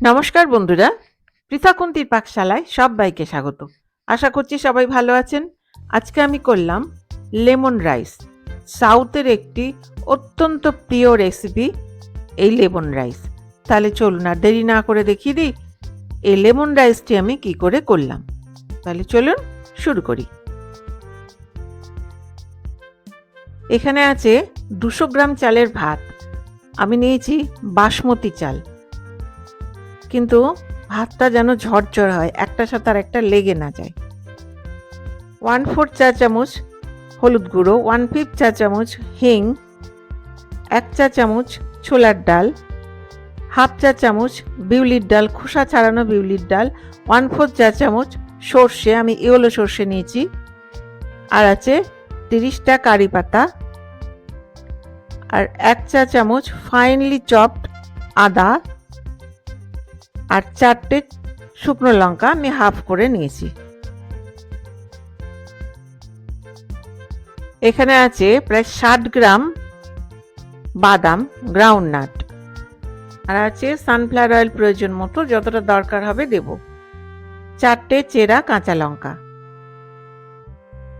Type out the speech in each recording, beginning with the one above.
নমস্কার বন্ধুরা, পৃথাকুন্তির পাকশালায় সবাইকে স্বাগত। আশা করছি সবাই ভালো আছেন। আজকে আমি করলাম লেমন রাইস। সাউথের একটি অত্যন্ত প্রিয় রেসিপি এই লেমন রাইস। তাহলে চলুন আর দেরি না করে দেখিয়ে দিই এই লেমন রাইসটি আমি কি করে করলাম। তাহলে চলুন শুরু করি। এখানে আছে দুশো গ্রাম চালের ভাত। আমি নিয়েছি বাসমতি চাল। কিন্তু ভাতটা যেন ঝরঝর হয় একটার সাথে আর একটা লেগে না যায়। ওয়ান ফোর চা চামচ হলুদ গুঁড়ো ওয়ান ফিফ চা চামচ হিং, এক চা চামচ ছোলার ডাল হাফ চা চামচ বিউলির ডাল, খোসা ছাড়ানো বিউলির ডাল ওয়ান ফোর চা চামচ সর্ষে, আমি ইওলো সর্ষে নিয়েছি। আর আছে তিরিশটা কারি পাতা। আর এক চা চামচ ফাইনলি চপড আদা। আর চারটে শুকনো লঙ্কা আমি হাফ করে নিয়েছি। এখানে আছে প্রায় ষাট গ্রাম বাদাম গ্রাউন্ড নাট আর আছে সানফ্লাওয়ার অয়েল প্রয়োজন মতো, যতটা দরকার হবে দেব। চারটে চেরা কাঁচা লঙ্কা।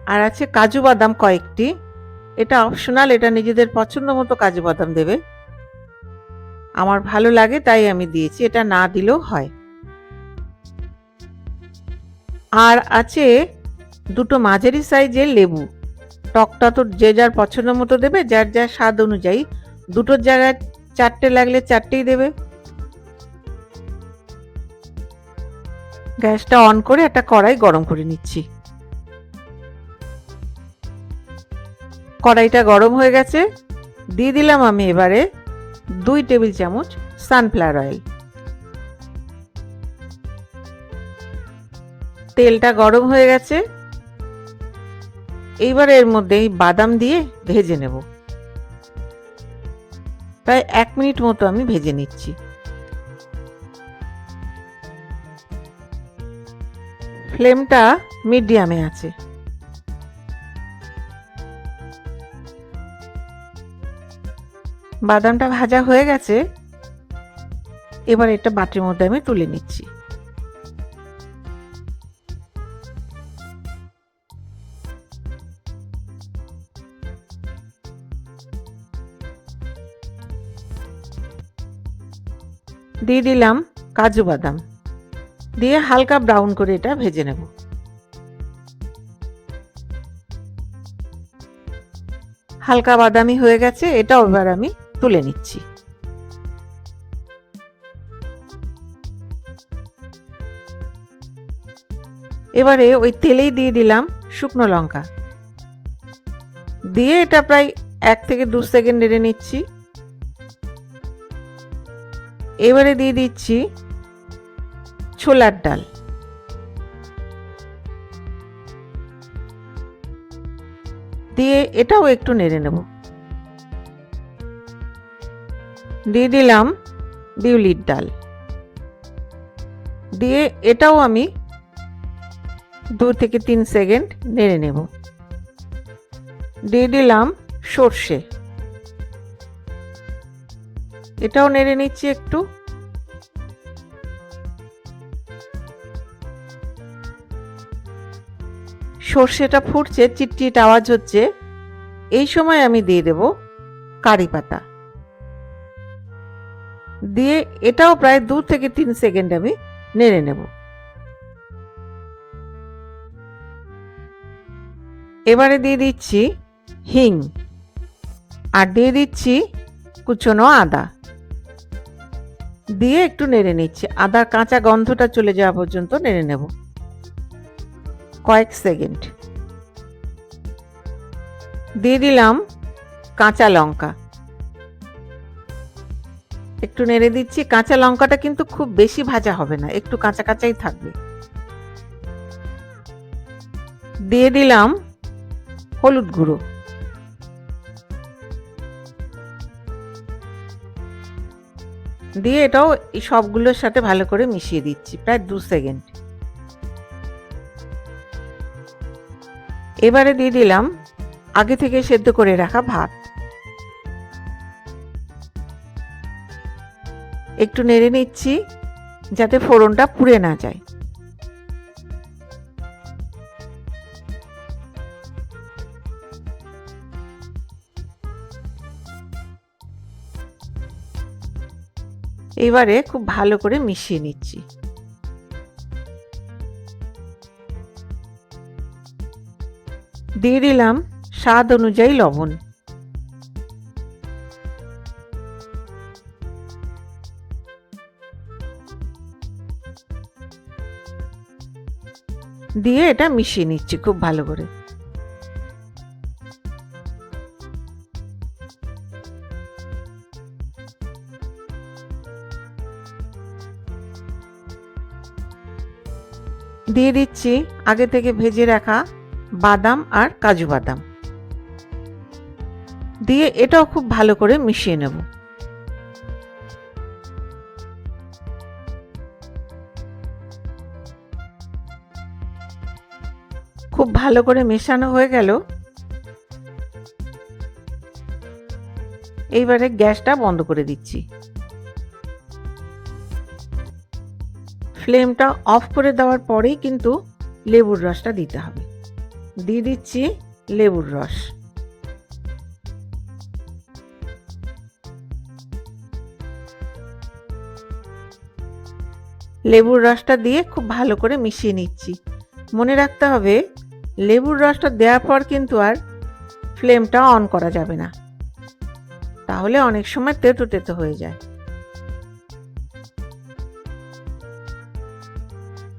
আর আছে কাজু বাদাম কয়েকটি। এটা অপশনাল এটা নিজেদের পছন্দ মতো কাজু বাদাম দেবে। আমার ভালো লাগে, তাই আমি দিয়েছি। এটা না দিলেও হয়। আর আছে দুটো মাঝারি সাইজের লেবু। টকটা তো যে যার পছন্দ মতো দেবে, যার যার স্বাদ অনুযায়ী। দুটোর জায়গায় চারটে লাগলে চারটেই দেবে। গ্যাসটা অন করে একটা কড়াই গরম করে নিচ্ছি। কড়াইটা গরম হয়ে গেছে। দিয়ে দিলাম আমি এবারে দুই টেবিল চামচ সানফ্লাওয়ার অয়েল। তেলটা গরম হয়ে গেছে। এইবার এর মধ্যে এই বাদাম দিয়ে ভেজে নেব। প্রায় এক মিনিট মতো আমি ভেজে নিচ্ছি। ফ্লেমটা মিডিয়ামে আছে। বাদামটা ভাজা হয়ে গেছে। এবার এটা বাটির মধ্যে আমি তুলে নিচ্ছি। দিয়ে দিলাম কাজু বাদাম। দিয়ে হালকা ব্রাউন করে এটা ভেজে নেব। হালকা বাদামি হয়ে গেছে, এটাও এবার আমি তুলে নিচ্ছি। এবারে ওই তেলেই দিয়ে দিলাম শুকনো লঙ্কা। দিয়ে এটা প্রায় এক থেকে দু সেকেন্ড নেড়ে নিচ্ছি। এবারে দিয়ে দিচ্ছি ছোলার ডাল। দিয়ে এটাও একটু নেড়ে নেব। দিয়ে দিলাম বিউলির ডাল। দিয়ে এটাও আমি দু থেকে তিন সেকেন্ড নেড়ে নেব। দিয়ে দিলাম সর্ষে। এটাও নেড়ে নিচ্ছি একটু। সর্ষেটা ফুটছে, চিটচিট আওয়াজ হচ্ছে। এই সময় আমি দিয়ে দেব কারি পাতা। দিয়ে এটাও প্রায় দু থেকে তিন সেকেন্ড আমি নেড়ে নেব। এবারে দিয়ে দিচ্ছি হিং আর দিয়ে দিচ্ছি কুচনো আদা। দিয়ে একটু নেড়ে নিচ্ছি, আদার কাঁচা গন্ধটা চলে যাওয়া পর্যন্ত নেড়ে নেব। কয়েক সেকেন্ড। দিয়ে দিলাম কাঁচা লঙ্কা। একটু নেড়ে দিচ্ছি, কাঁচা লঙ্কাটা কিন্তু খুব বেশি ভাজা হবে না, একটু কাঁচা কাঁচাই থাকবে। দিয়ে দিলাম হলুদ গুঁড়ো। দিয়ে এটাও এই সবগুলোর সাথে ভালো করে মিশিয়ে দিচ্ছি, প্রায় দু সেকেন্ড। এবারে দিয়ে দিলাম আগে থেকে সেদ্ধ করে রাখা ভাত। একটু নেড়ে নিচ্ছি যাতে ফোড়নটা পুড়ে না যায়। এবারে খুব ভালো করে মিশিয়ে নিচ্ছি। দিয়ে দিলাম স্বাদ অনুযায়ী লবণ। দিয়ে এটা মিশিয়ে নিচ্ছি খুব ভালো করে। দিয়ে দিচ্ছি আগে থেকে ভেজে রাখা বাদাম আর কাজু বাদাম। দিয়ে এটাও খুব ভালো করে মিশিয়ে নেব। খুব ভালো করে মেশানো হয়ে গেল। এইবারে গ্যাসটা বন্ধ করে দিচ্ছি। ফ্লেমটা অফ করে দেওয়ার পরেই কিন্তু লেবুর রসটা দিতে হবে। দিয়ে দিচ্ছি লেবুর রস। লেবুর রসটা দিয়ে খুব ভালো করে মিশিয়ে নিচ্ছি। মনে রাখতে হবে লেবুর রসটা দেওয়ার পর কিন্তু আর ফ্লেমটা অন করা যাবে না। তাহলে অনেক সময় তেতো তেতো হয়ে যায়।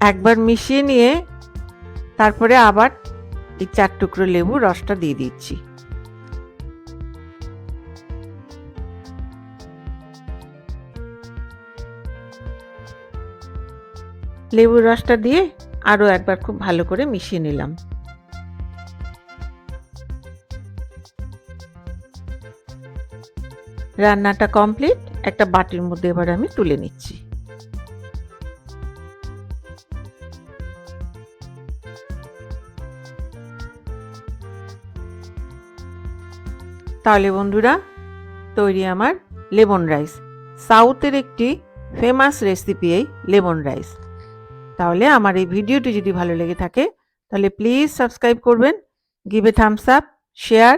একবার মিশিয়ে নিয়ে তারপরে আবার এই চার টুকরো লেবু রসটা দিয়ে দিচ্ছি। লেবুর রসটা দিয়ে আরও একবার খুব ভালো করে মিশিয়ে নিলাম। রান্নাটা কমপ্লিট একটা বাটির মধ্যে এবার আমি তুলে নিচ্ছি। তাহলে বন্ধুরা, তৈরি আমার লেমন রাইস। সাউথের একটি ফেমাস রেসিপি এই লেমন রাইস। তাহলে আমার এই ভিডিওটি যদি ভালো লেগে থাকে, তাহলে প্লিজ সাবস্ক্রাইব করবেন গিভ থামস আপ শেয়ার